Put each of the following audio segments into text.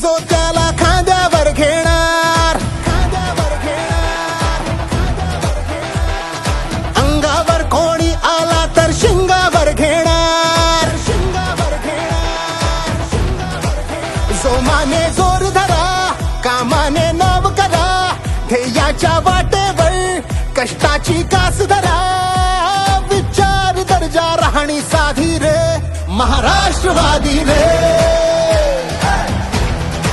जो त्याला खांद्यावर घेणार. अंगावर कोणी आला तर शिंगावर घेणार. शिंगावर घेणार जोर धरा कामाने नाव करा ध्येयाच्या वाटेवर कष्टाची कास धरा. विचार दर्जा राहणी साधी रे महाराष्ट्रवादी रे.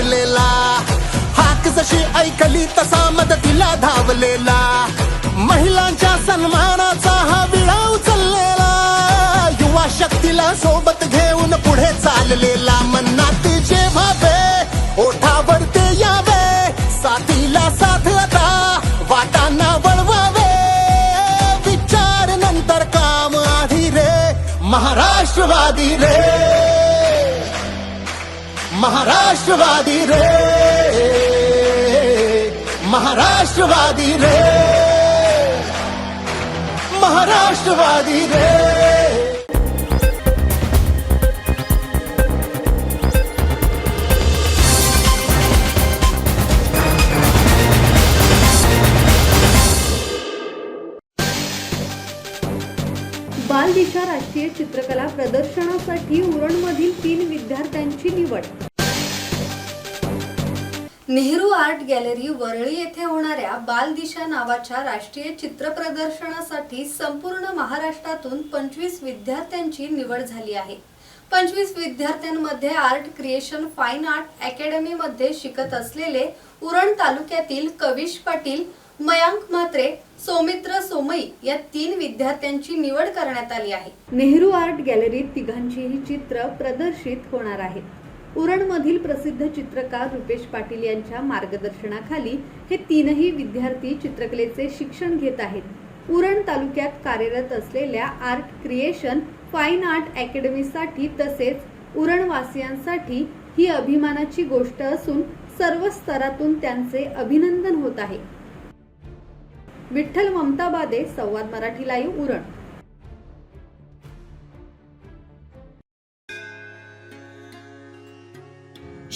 पडलेला. हाक जशी ऐकली तसा मदतीला धावलेला. महिलांच्या सन्मानाचा हा विळा उचललेला युवा शक्तीला सोबत घेऊन पुढे चाललेला. मनात जेव्हा बे ओठावर ते यावे. साथीला साथ आता वाटांना वळवावे. विचार नंतर काम आधी रे महाराष्ट्रवादी रे. महाराष्ट्रवादी रे. महाराष्ट्रवादी रे. महाराष्ट्रवादी रे. बालदिशा राष्ट्रीय चित्रकला प्रदर्शनासाठी उरणमधील तीन विद्यार्थ्यांची निवड. नेहरू आर्ट गॅलरी वरळी येथे होणाऱ्या बालदिशा नावाच्या राष्ट्रीय चित्र प्रदर्शनासाठी संपूर्ण महाराष्ट्रातून पंचवीस विद्यार्थ्यांची निवड झाली आहे. पंचवीस विद्यार्थ्यांमध्ये आर्ट क्रिएशन फाईन आर्ट अकॅडमीमध्ये शिकत असलेले उरण तालुक्यातील कविश पाटील मयांक म्हात्रे सौमित्र सोमई या तीन विद्यार्थ्यांची निवड करण्यात आली आहे. नेहरू आर्ट गॅलरीत तिघांचीही चित्र प्रदर्शित होणार आहेत. उरणमधील प्रसिद्ध चित्रकार रुपेश पाटील यांच्या मार्गदर्शनाखाली हे तीनही विद्यार्थी चित्रकलेचे शिक्षण घेत आहेत. उरण तालुक्यात कार्यरत असलेल्या आर्ट क्रिएशन फाईन आर्ट अकॅडमीसाठी तसेच उरणवासियांसाठी ही अभिमानाची गोष्ट असून सर्व स्तरातून त्यांचे अभिनंदन होत आहे. विठ्ठल ममता बादे संवाद मराठी लाईव्ह उरण.